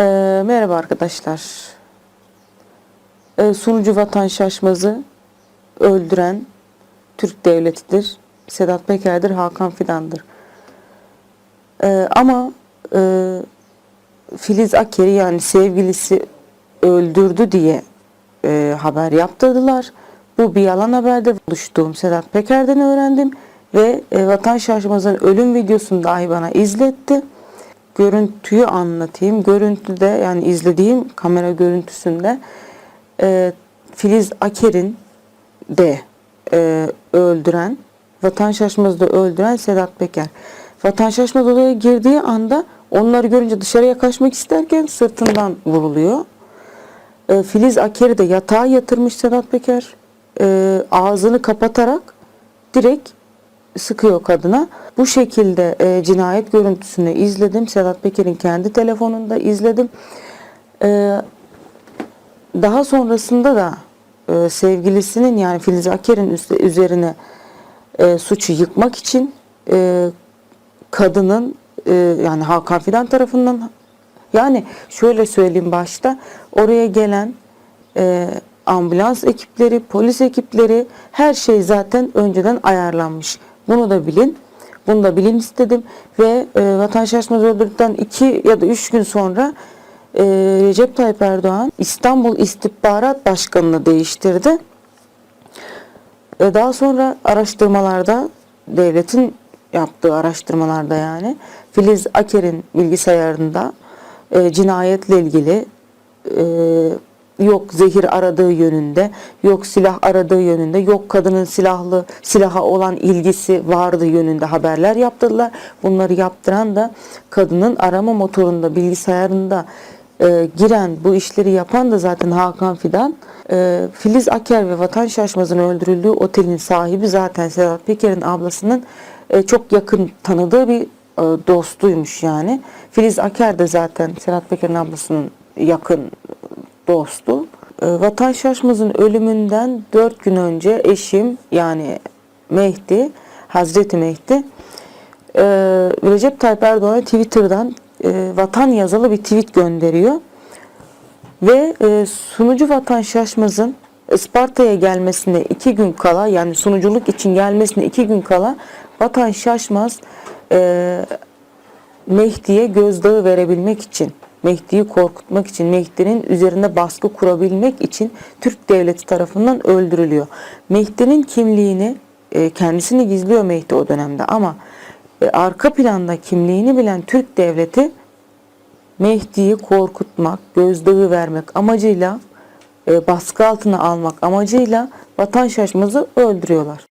Ee, merhaba arkadaşlar. Ee, sunucu Vatan Şaşmaz'ı öldüren Türk devletidir. Sedat Peker'dir, Hakan Fidan'dır. Ee, ama e, Filiz Aker'i yani sevgilisi öldürdü diye e, haber yaptırdılar. Bu bir yalan haberdir. Buluştuğum Sedat Peker'den öğrendim ve e, Vatan Şaşmaz'ın ölüm videosunu dahi bana izletti. Görüntüyü anlatayım. Görüntüde yani izlediğim kamera görüntüsünde e, Filiz Aker'in de e, öldüren, Vatan Şaşmaz'ı da öldüren Sedat Peker. Vatan Şaşmaz odaya girdiği anda onları görünce dışarıya kaçmak isterken sırtından vuruluyor. E, Filiz Aker'i de yatağa yatırmış Sedat Peker. E, ağzını kapatarak direkt sıkıyor kadına. Bu şekilde e, cinayet görüntüsünü izledim. Sedat Peker'in kendi telefonunda izledim. E, daha sonrasında da e, sevgilisinin yani Filiz Aker'in üzerine e, suçu yıkmak için e, kadının e, yani Hakan Fidan tarafından yani şöyle söyleyeyim başta oraya gelen e, ambulans ekipleri, polis ekipleri her şey zaten önceden ayarlanmış. Bunu da bilin. Bunu da bilin istedim ve e, Vatan Şaşmaz öldürdükten iki ya da üç gün sonra e, Recep Tayyip Erdoğan İstanbul İstihbarat Başkanı'nı değiştirdi. E, daha sonra araştırmalarda devletin yaptığı araştırmalarda yani Filiz Aker'in bilgisayarında e, cinayetle ilgili e, yok zehir aradığı yönünde, yok silah aradığı yönünde, yok kadının silahlı silaha olan ilgisi vardı yönünde haberler yaptılar. Bunları yaptıran da kadının arama motorunda, bilgisayarında e, giren bu işleri yapan da zaten Hakan Fidan. E, Filiz Aker ve Vatan Şaşmaz'ın öldürüldüğü otelin sahibi zaten Sedat Peker'in ablasının e, çok yakın tanıdığı bir e, dostuymuş yani. Filiz Aker de zaten Sedat Peker'in ablasının yakın dostu. E, Vatan Şaşmaz'ın ölümünden 4 gün önce eşim yani Mehdi, Hazreti Mehdi e, Recep Tayyip Erdoğan'a Twitter'dan e, vatan yazılı bir tweet gönderiyor. Ve e, sunucu Vatan Şaşmaz'ın Isparta'ya gelmesine iki gün kala yani sunuculuk için gelmesine iki gün kala Vatan Şaşmaz Mehdi'ye gözdağı verebilmek için, Mehdi'yi korkutmak için, Mehdi'nin üzerinde baskı kurabilmek için Türk devleti tarafından öldürülüyor. Mehdi'nin kimliğini, e, kendisini gizliyor Mehdi o dönemde ama e, arka planda kimliğini bilen Türk devleti Mehdi'yi korkutmak, gözdağı vermek amacıyla, e, baskı altına almak amacıyla vatan şaşmazı öldürüyorlar.